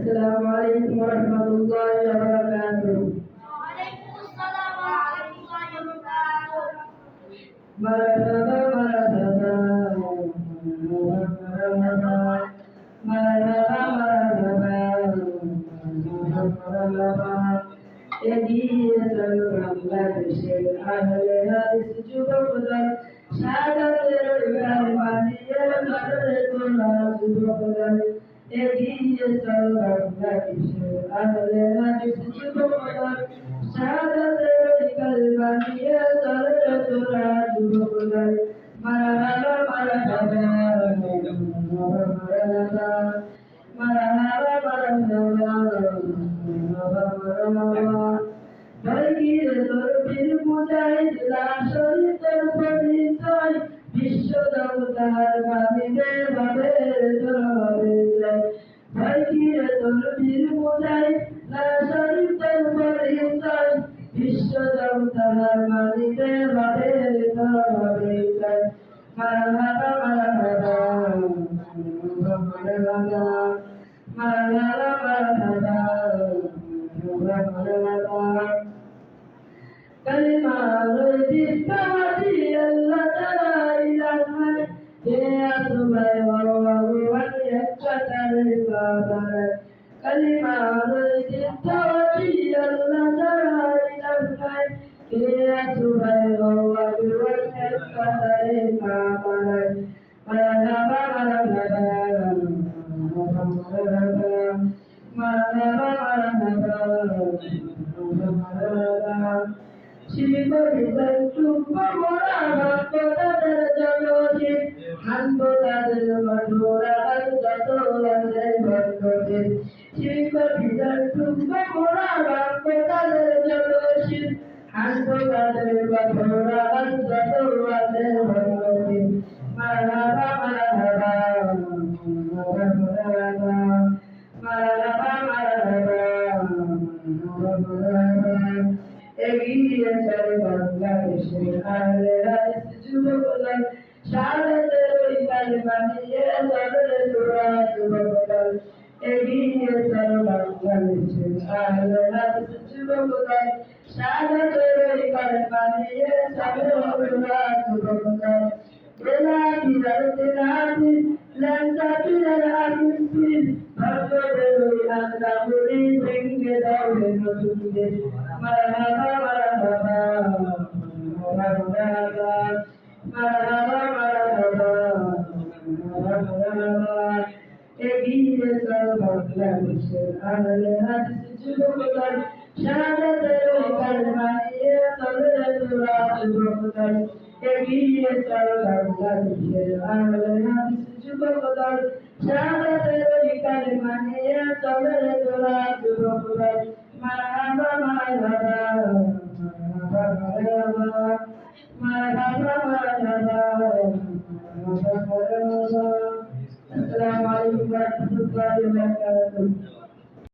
السلام عليكم ورحمة الله وبركاته مرحبا مرحبا مرحبا مرحبا يدي يسأل عن এগিয়ে চলো বাংলাদেশের আহলে হাদিস যুবকদল শাহাদাতের গান বানিয়ে ধরে তোলা মারহাবা মারহাবা মারহাবা মারহাবা মারহাবা বলগির তরবির মুজাহিদ লাশরিতের পরিচয় বিশ্ব দেবতার বাণীতে ভাবের ধরে যায় বলগির বোঝায় না শরীফ তার ইনসান বিশ্বজন তাহার মালিকে ভাবে ভাবে মারহাবা মারহাবা মারহাবা মারহাবা মারহাবা কালিমা রজিস্তা কালিমা হয়েছে শিব বিদ্যুৎ হাত এগিয়ে চলে বাংলাদেশের আহলে হাদিস যুবকদল শাহাদাতের ওই কালিমা নিয়ে চলে তোরা যুবকদল এগিয়ে চলে বাংলাদেশের আহলে হাদিস যুবকদল শাহাদাতের ওই কালিমা নিয়ে চলে তোরা যুবকদল বেলাকি রাতে রাতে লঙ্কা পিলার আকিস ভক্তদের ওই আন্দা মুড়ি ভেঙে দাও নতুন দেশ মারহাবা মারহাবা মারহাবা মারহাবা মারহাবা এগিয়ে চল বাংলাদেশের আহলে হাদিস যুবকদল শাহাদাতের ওই কালিমা নিয়ে চলে তোরা যুবকদল এগিয়ে চল বাংলাদেশের আহলে হাদিস যুবকদল শাহাদাতের ওই কালিমা নিয়ে চলে তোরা যুবকদল মারহাবা মারহাবা মারহাবা মারহাবা মারহাবা মারহাবা আসসালামু Thank you.